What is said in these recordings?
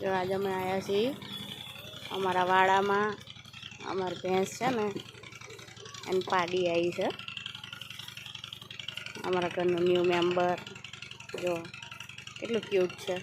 જો આજે અમે આવ્યા છીએ અમારા વાડામાં. અમારી ભેંસ છે ને, એની પાડી આવી છે. અમારા ઘરનું ન્યૂ મેમ્બર જો, કેટલું ક્યુટ છે.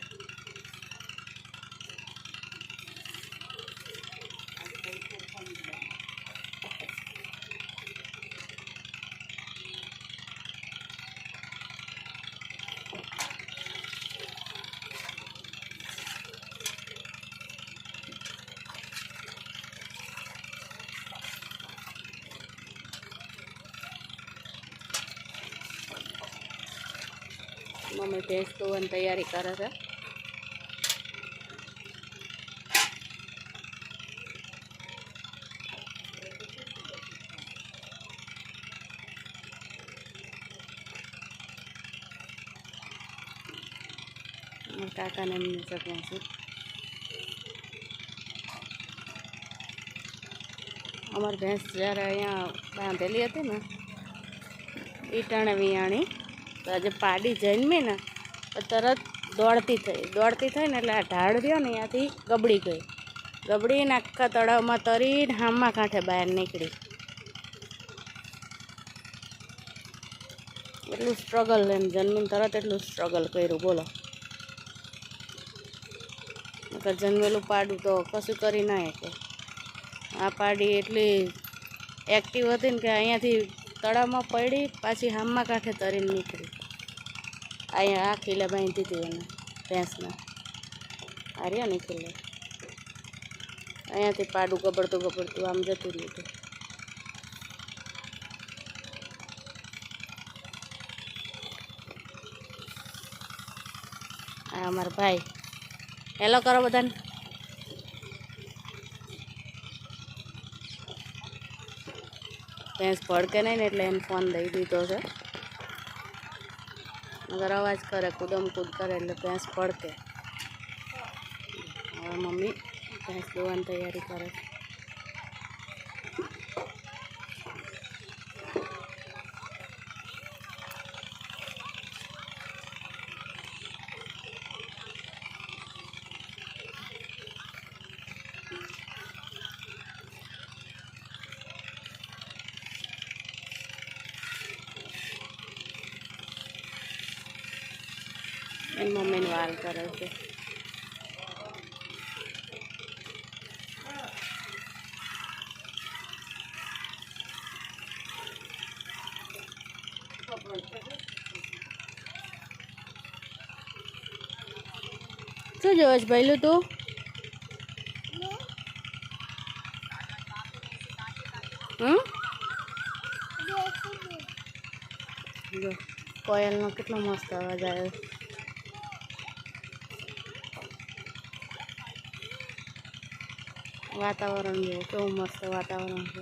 મમ્મી ભેંસ ધોવાની તૈયારી કરે છે. કાકાને એમની છે છું? અમારી ભેંસ જ્યારે અહીંયા બાંધેલી હતી ને એ ટાણે વિયાણી તો આજે પાડી જન્મી ને તરત દોડતી થઈ. દોડતી થઈ ને એટલે આ ઢાળ રહ્યો ને ત્યાંથી ગબડી ગઈ. ગબડીને આખા તળાવમાં તરીને હામમાં કાંઠે બહાર નીકળી. એટલું સ્ટ્રગલ એમ જન્મીને તરત એટલું સ્ટ્રગલ કર્યું. બોલો. જન્મેલું પાડું તો કશું કરી ના શકે. આ પાડી એટલી એક્ટિવ હતી ને કે અહીંયાથી તળાવમાં પડી, પાછી હામમાં કાંઠે તરીને નીકળી. અહીંયા આ ખીલે બાંધી હતી એને, ભેંસને. આ રહ્યા ને ખીલે. અહીંયાથી પાડું ગબડતું ગબડતું આમ જતું હતું. આ અમારા ભાઈ. હેલો કરો બધાને. ભેંસ ભડકે નહીં ને એટલે એને ફોન દઈ દીધો છે. અગર અવાજ કરે, કૂદમ કૂદ કરે એટલે ભેંસ પડકે. હવે મમ્મી ભેંસ દોવાની તૈયારી કરે એની મમ્મીને વાલ કરે છે. શું જોવે છે પહેલું તું? કોયલનો કેટલો મસ્ત અવાજ આવ્યો. વાતાવરણ જો કેવું મસ્ત વાતાવરણ છે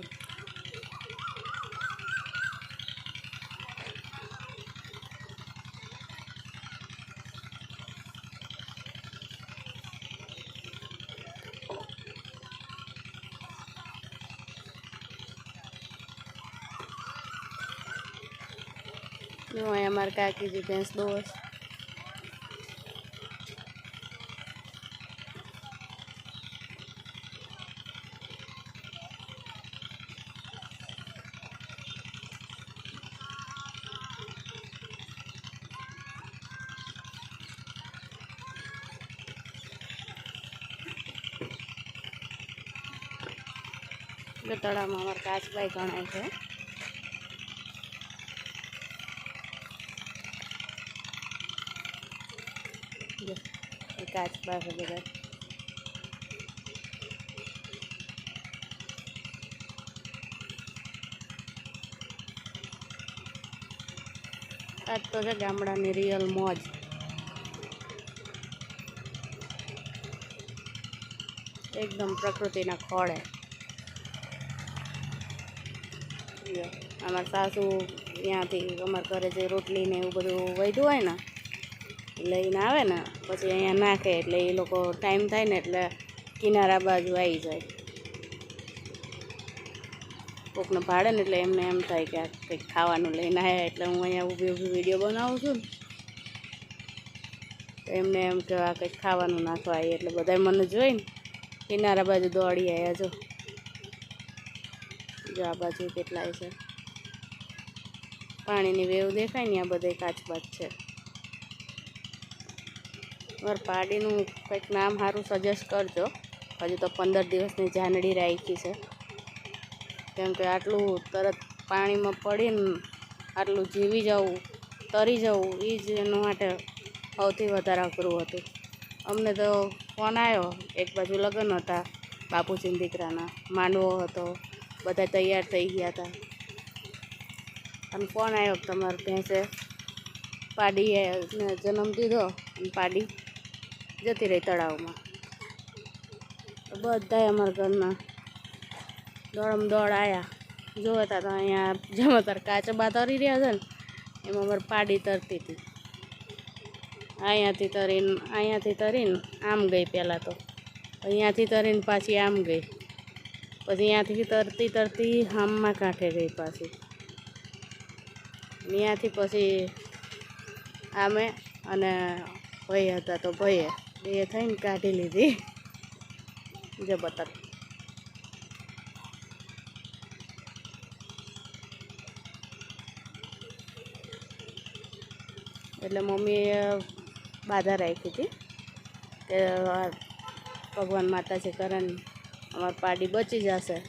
જો અહીંયા અમારે કાકીજી ભેંસ દોસ એટલે તળાવમાં અમારા કાચબાઈ ગણાય છે. કાચબા છે બધા. આજ તો છે ગામડાની રિયલ મોજ. એકદમ પ્રકૃતિના ખોળે. અમારા સાસુ ત્યાંથી અમારા ઘરે જે રોટલી ને એવું બધું વધ્યું હોય ને, લઈને આવે ને, પછી અહીંયા નાખે એટલે એ લોકો ટાઈમ થાય ને એટલે કિનારા બાજુ આવી જાય. કોકને ભાડે ને એટલે એમને એમ થાય કે આ કંઈક ખાવાનું લઈને આવ્યા એટલે હું અહીંયા ઊભી ઊભી વીડિયો બનાવું છું તો એમને એમ કે આ કંઈક ખાવાનું નાખવા આવી એટલે બધા મને જોઈને કિનારા બાજુ દોડી આવ્યા જો. જો આ બાજુ કેટલાય છે. પાણીની વેવ દેખાય ને આ બધે કાચબાચ છે. મારે પાડીનું કંઈક નામ સારું સજેસ્ટ કરજો. હજુ તો પંદર દિવસની જાનડી રાખી છે. કેમ કે આટલું તરત પાણીમાં પડીને આટલું જીવી જવું, તરી જવું એ જ એના માટે સૌથી વધારે અઘરું હતું. અમને તો ફોન આવ્યો એક બાજુ લગ્ન હતા, બાપુજીના દીકરાના, માંડવો હતો બધા તૈયાર થઈ ગયા હતા. અને કોણ આવ્યો તમારે ભેંસે પાડીએ જન્મ દીધો અને પાડી જતી રહી તળાવમાં. બધા અમારા ઘરના દોડમ દોડ આવ્યા જોતા તો અહીંયા જેમાં તાર કાચબા તરી રહ્યા છે ને, એમાં અમારે પાડી તરતી હતી. અહીંયાથી તરીને અહીંયાથી તરીને આમ ગઈ પહેલાં તો. અહીંયાથી તરીને પાછી આમ ગઈ. પછી અહીંયાથી તરતી તરતી હામમાં કાંઠે ગઈ પાછી. ત્યાંથી પછી આમે અને ભાઈ હતા તો ભાઈએ એ થઈને કાઢી લીધી. જબરદસ્ત એટલે મમ્મીએ બાધા રાખી હતી કે ભગવાન માતાજી કરન અમારી પાડી બચી જશે.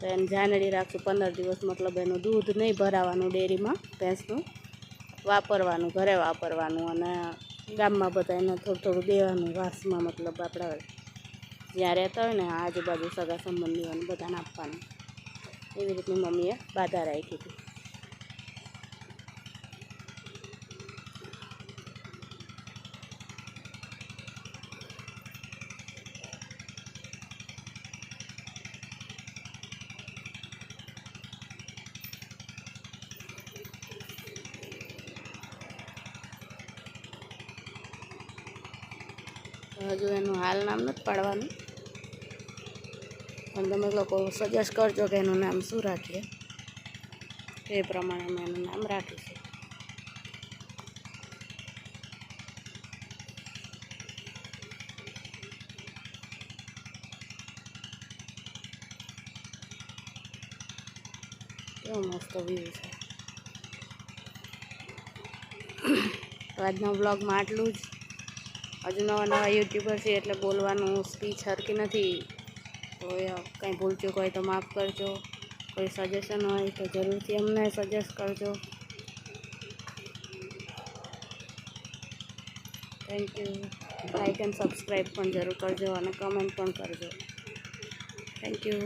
તો એને જાનડી રાખશું પંદર દિવસ, મતલબ એનું દૂધ નહીં ભરાવાનું ડેરીમાં, ભેંસનું. વાપરવાનું, ઘરે વાપરવાનું અને ગામમાં બધા એને થોડું થોડું દેવાનું, વાસમાં મતલબ આપણા જ્યાં રહેતા હોય ને આજુબાજુ સગા સંબંધીઓને બધાને આપવાનું. એવી રીતની મમ્મીએ બાધા રાખી હતી. હજુ એનું હાલ નામ નથી પાડવાનું. પણ તમે લોકો સજેસ્ટ કરજો કે એનું નામ શું રાખીએ. એ પ્રમાણે અમે એનું નામ રાખીશું. કેવો મસ્ત વ્યૂ છે. આજના બ્લોગમાં આટલું જ. હજુ નવા નવા યુટ્યુબર છે એટલે બોલવાનું સ્પીચ હરકી નથી. તો કંઈ ભૂલચૂક હોય તો માફ કરજો. કોઈ સજેશન હોય તો જરૂરથી અમને સજેસ્ટ કરજો. Thank you like and subscribe પણ જરૂર કરજો અને કમેન્ટ પણ કરજો. Thank you